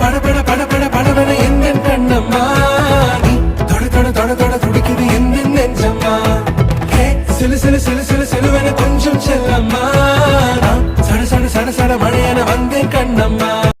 படபட படபட படபட எந்த கண்ணம்மா? நீ தொட தொட தொட தொட துடிக்குது எந்த நெஞ்சம்மா? ஹே சிலு சிலு சிலு சிலு சிலுவென கொஞ்சம் செல்லம்மா. சட சட சட சட மழையான வந்தேன் கண்ணம்மா.